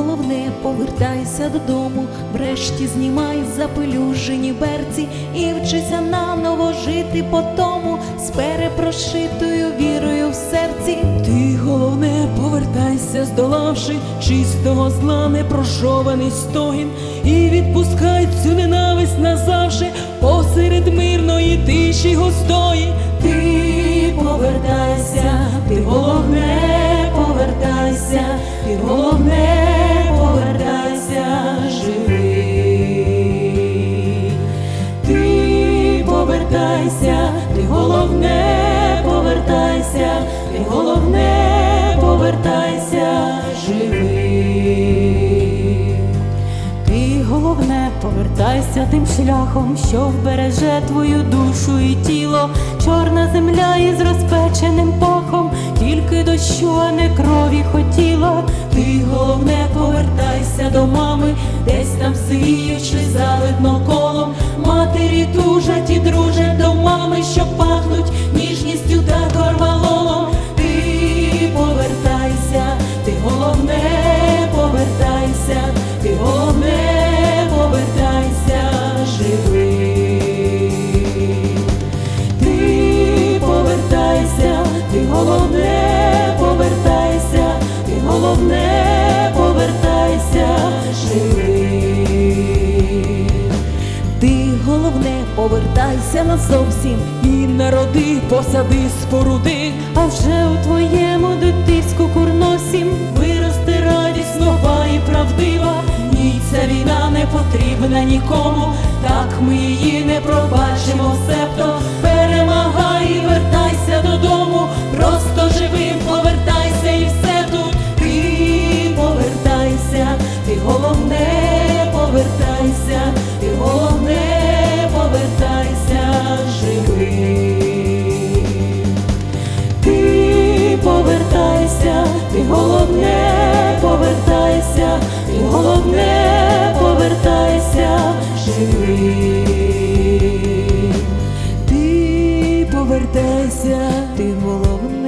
головне, повертайся додому, врешті знімай запелюжені берці і вчися наново жити по тому з перепрошитою вірою в серці. Ти головне повертайся, здолавши чистого зла, непрожований стогін, і відпускай цю ненависть назавжди посеред мирної тиші густої. Ти повертайся, ти головне, повертайся, ти головне, повертайся, ти головне, повертайся, ти головне, повертайся, живий. Ти головне, повертайся тим шляхом, що вбереже твою душу і тіло, чорна земля із розпеченим пахом, тільки дощу, а не крові хотіла. Ти головне повертайся до мами, десь там сіючи заледно колом. Матері тужать живи. Ти, головне, повертайся назовсім і народи, посади, споруди, а вже у твоєму дитинську курносім виросте радість нова і правдива. Ні, ця війна не потрібна нікому, так ми її не пробачимо, себто перемагай і вертайся додому. і головне повертайся живий, ти повертайся, ти головне.